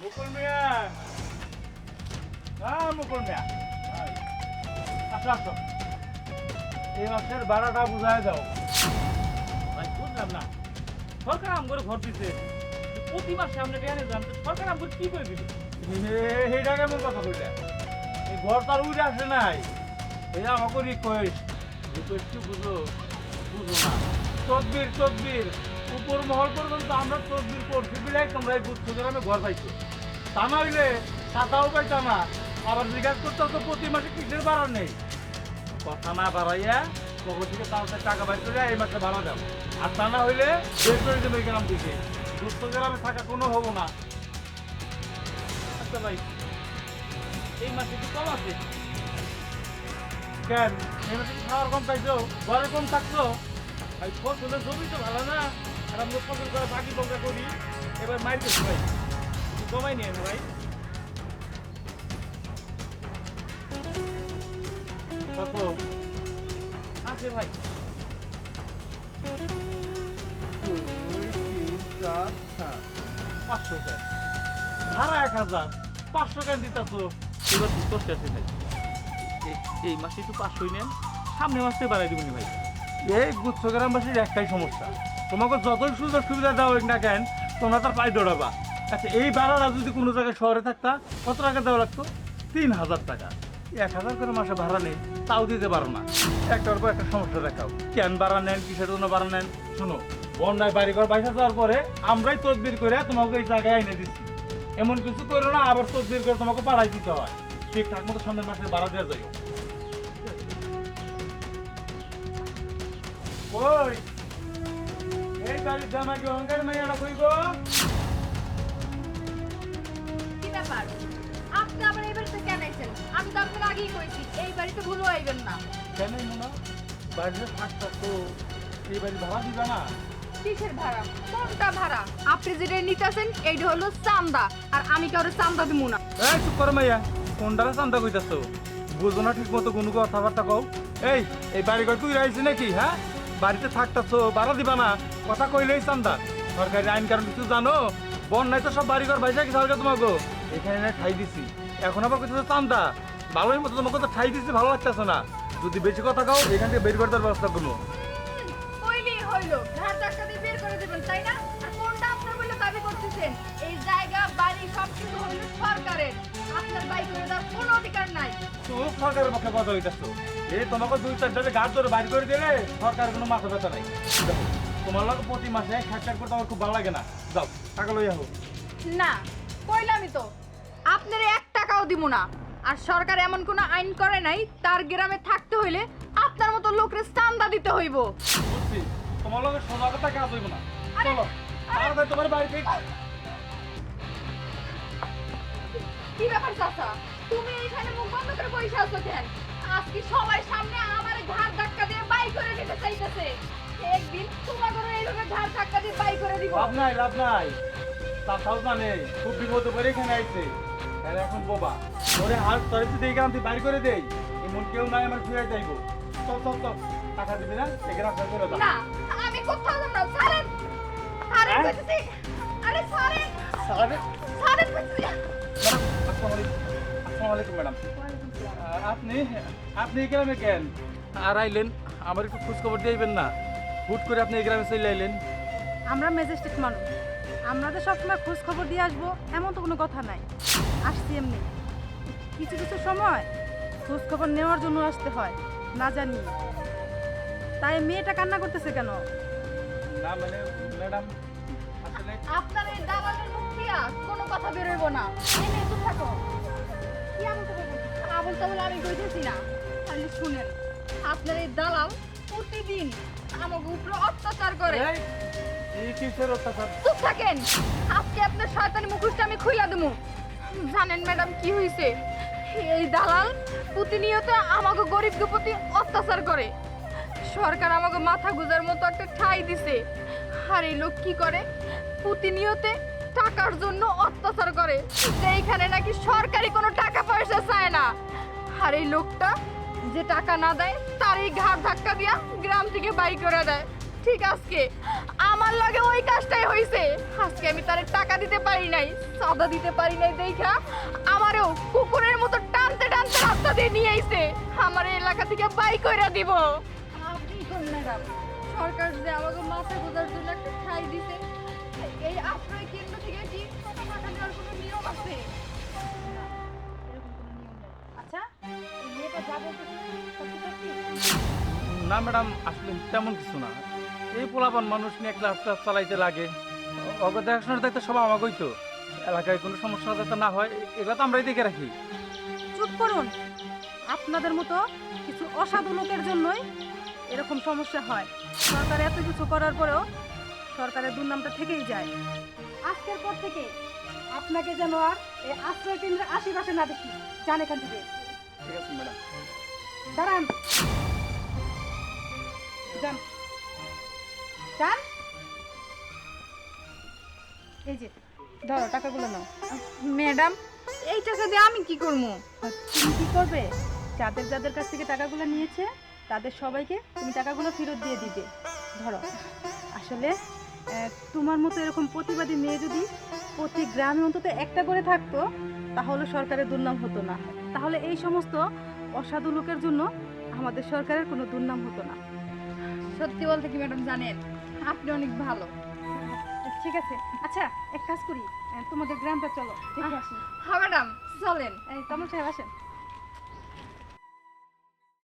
মুকুল মিয়া। হ্যাঁ মুকুল মিয়া। আসো আসো। এই মাসের ভাড়াটা বুঝাই দাও। ভাই বুঝলাম না। সরকার আম করে ঘর দিতে প্রতি মাসে আপনি টেনে যান সরকার আম কি করে দিবে? এইটা কেমন কথা কইলে। এই ঘর তার উড়ে আসে নাই। এই আমাকে রিকোয়েস্ট রিকোয়েস্ট বুঝো বুঝো না। তদবির তদবির উপর মহল পর্যন্ত আমরা তদবির করছি বিলাই তোমরা এই বুঝছ গ্রামে ঘর পাইছো। তা না হইলে টাকাও পাইতাম না। আবার জিজ্ঞাসা করতে তো প্রতি মাসে কিসের ভাড়া নেই? কথা না বাড়াইয়া পকেট থেকে তাড়াতাড়ি টাকা বাইর করে এই মাসে ভাড়া দাও। আর তা না হইলে বের করে দেবে এই গ্রাম থেকে। দুস্থ গ্রামে থাকা কোনো হব না। আচ্ছা ভাই, এই মাসে কি কম আছে? কেন? এই মাসে কি খাওয়ার কম পাইছো? ঘরে কম থাকছো? ভাই, ফসলের জমি তো ভালো না। আর আমরা ফসল করে বাকি বকা করি। এবার ভাই। নিয়ে আছে ভাই। পাঁচশো কেন ভাড়া এক হাজার। পাঁচশো কেন দিতেছো এবার আছে ভাই। এই- এই মাসে একটু পাঁচশোই নেন। সামনে মাসে বাড়াই দিবনি ভাই। এই গুচ্ছ গ্রামবাসীর একটাই সমস্যা। তোমাকে যতই সুযোগ সুবিধা হোক না কেন, তোমরা তার পায়ে দৌড়াবা। আচ্ছা এই ভাড়াটা যদি কোনো জায়গায় শহরে থাকতা, কত টাকা দেওয়া লাগতো? তিন হাজার টাকা। এক হাজার করে মাসে ভাড়া নেই, তাও দিতে পারো না। একটার পর একটা সমস্যা দেখাও। কেন ভাড়া নেন, কিসের জন্য ভাড়া নেন? শুনো, বন্যায় বাড়ি ঘর বাইসা যাওয়ার পরে আমরাই তদবির করে তোমাকে এই জায়গায় এনে দিচ্ছি এমন কিছু করো না, আবার তদবির করে তোমাকে পাড়াই দিতে হয়। ঠিকঠাক মতো সামনের মাসে ভাড়া দেওয়া যাইও ওই এই বাড়ির জামা কি অহংকার মাইয়াটা কই গো? কি ব্যাপার? আপনি আবার এই বাড়িতে কেন আইছেন? আমি তো আপনাকে আগেই কইছি এই বাড়িতে ভুলও আইবেন না। কেন মোনা? বাড়িতে থাকতা তো এই বাড়ি ভাড়া দিবা না? কিসের ভাড়া? কোনটা ভাড়া? আপনি যেটা নিতেছেন এইটা হলো চান্দা আর আমি কারও চান্দা দিব না। এই চুপ কর মাইয়া কোনটারে চান্দা কইতাছো? বুঝো না ঠিক মতো কোনো কথাবার্তা কও। এই এই বাড়ি ঘর তুই রাইছি নাকি হ্যাঁ? বাড়িতে থাকতাছো ভাড়া দিবা না। কথা কইলেই চান্দা সরকারি আইন কারণ কিছু জানো? বন্যায় তো সব বাড়ি ঘর বাইসা কি সরকার তোমাকে এখানে না ঠাই দিছি। এখন আবার কইতেছো চান্দা। ভালোই মতো তোমাকে তো ঠাই দিছি ভালো লাগতেছে না। যদি বেশি কথা কও এখান থেকে বের করে দেওয়ার ব্যবস্থা করব। কইলেই হইল। ঘাট ধাক্কা দিয়ে বের করে দেবেন তাই না? আর কোনটা আপনার বলে দাবি করতেছেন? এই জায়গা বাড়ি সব কিছু হইল সরকারের। আপনার বাই করে দেওয়ার কোনো অধিকার নাই। খুব সরকারের পক্ষে কথা হইতেছো। এই তোমাকে দুই চারটাতে গাছ ধরে বাইর করে দিলে সরকারের কোনো মাথা ব্যথা নাই। দেখো, তোমার লাগে প্রতি মাসে খ্যাট খ্যাট করতে আমার খুব ভালো লাগে না। যাও টাকা লইয়া হোক না কইলামই তো আপনার এক টাকাও দিব না। আর সরকার এমন কোনো আইন করে নাই তার গ্রামে থাকতে হইলে আপনার মতো লোকের চান্দা দিতে হইব। বুঝছি তোমার লগে সোজা কথা কাজ হইব না। আরে, চলো আরে। তাড়াতাড়ি তোমার বাড়িতে কি ব্যাপার চাচা? তুমি এখানে মুখ বন্ধ করে বসে আছো কেন? আজকে সবাই সামনে আমার ঘাট ধাক্কা দিয়ে বাই করে দিতে চাইতেছে। একদিন তোমাদেরও এইভাবে ধাক্কা দিয়ে বাই করে দিব। লাভ নাই লাভ নাই। তাছাও জানে খুব বিপদ করে এখানে আইছে। আর এখন বোবা। ওরে হাত তোরে গ্রাম বাইর করে দেই এমন কেউ নাই আমার ফিরে যাইবো। চল চল চল। টাকা দিবি না? ছেড়ে চলে যা। না আমি কোথাও যাব না। ছাড়েন। ছাড়েন হ্যাঁ? কইতেছি আরে ছাড়েন। ছাড়েন? কইতেছি আসসালামু আলাইকুম। ম্যাডাম। আপনি? আপনি এই কেন? আর আইলেন। আমার একটু খোঁজ খবর দিয়েবেন না। হুট করে আপনি এই গ্রামে চলে আইলেন আমরা ম্যাজিস্ট্রেট মানুষ। আমরা তো সবসময় খোঁজ খবর দিয়ে আসব এমন তো কোনো কথা নাই। আসছি এমনি। কিছু কিছু সময় খোঁজ খবর নেওয়ার জন্য আসতে হয় না জানি। তাই মেয়েটা কান্না করতেছে কেন? না মানে ম্যাডাম আপনার এই দালালের মুখ দিয়া কোনো কথা বেরোইব না। এই নে চুপ থাকো। কি এমন? আবল তাবল আমি কইতেছি না। খালি শুনেন আপনার এই দালাল প্রতিদিন আমাকে উপরে অত্যাচার করে। এই, কিসের অত্যাচার? চুপ থাকেন। আজকে আপনার শয়তানি মুখোশটা আমি খুইলা দেবো জানেন ম্যাডাম কি হয়েছে এই দালাল প্রতিনিয়ত আমাকে গরিবকে প্রতি অত্যাচার করে। সরকার আমাকে মাথা গুজার মতো একটা ঠাই দিছে। আর এই লোক কি করে? প্রতিনিয়তে টাকার জন্য অত্যাচার করে। এইখানে নাকি সরকারি কোনো টাকা পয়সা চায় না। আর এই লোকটা যে টাকা না দেয় তার এই ঘাট ধাক্কা দিয়া গ্রাম থেকে বাই করে দেয়। ঠিক আজকে। আমার লাগে ওই কাজটাই হয়েছে আজকে আমি তার টাকা দিতে পারি নাই সাদা দিতে পারি নাই দেখা, আমারও কুকুরের মতো টানতে টানতে রাস্তা দিয়ে নিয়ে আইছে। আমার এলাকা থেকে বাই কইরা দিব। সরকার যে আমাকে মাথা গোজার জন্য একটা ঠাই দিছে, এই আশ্রয় কেন্দ্র থেকে কি টাকা কোনো নিয়ম আছে? আচ্ছা? না, ম্যাডাম, আসলে তেমন কিছু না। এই পোলাপান মানুষ নিয়ে একটা রাস্তা চালাইতে লাগে। অগ, দেখাশোনার দায়িত্ব সব আমাকেই তো। এলাকায় কোনো সমস্যা যাতে না হয়, এগুলো তো আমরাই দেখে রাখি। চুপ করুন। আপনাদের মতো কিছু অসাধু লোকের জন্যই এরকম সমস্যা হয়। সরকার এত কিছু করার পরেও সরকারের দুর্নামটা থেকেই যায়। আজকের পর থেকে আপনাকে যেন আর এই আশ্রয় কেন্দ্রের আশেপাশে না দেখি। যান এখান থেকে। ঠিক আছে ম্যাডাম। দাঁড়ান। যান। যান। এই যে ধরো টাকাগুলো নাও। ম্যাডাম এই টাকা দিয়ে আমি কি করব? তুমি কি করবে? যাদের যাদের কাছ থেকে টাকাগুলো নিয়েছে তাদের সবাইকে তুমি টাকাগুলো ফেরত দিয়ে দিবে। ধরো আসলে তোমার মতো এরকম প্রতিবাদী মেয়ে যদি প্রতি গ্রামে অন্তত একটা করে থাকতো তাহলে সরকারের দুর্নাম হতো না। তাহলে এই সমস্ত অসাধু লোকের জন্য আমাদের সরকারের কোনো দুর্নাম হতো না। সত্যি বলতে কি ম্যাডাম জানেন আপনি অনেক ভালো। ঠিক আছে আচ্ছা এক কাজ করি তোমাদের গ্রামটা চলো দেখে আসি। হ্যাঁ ম্যাডাম চলেন। এই তমল সাহেব আসেন।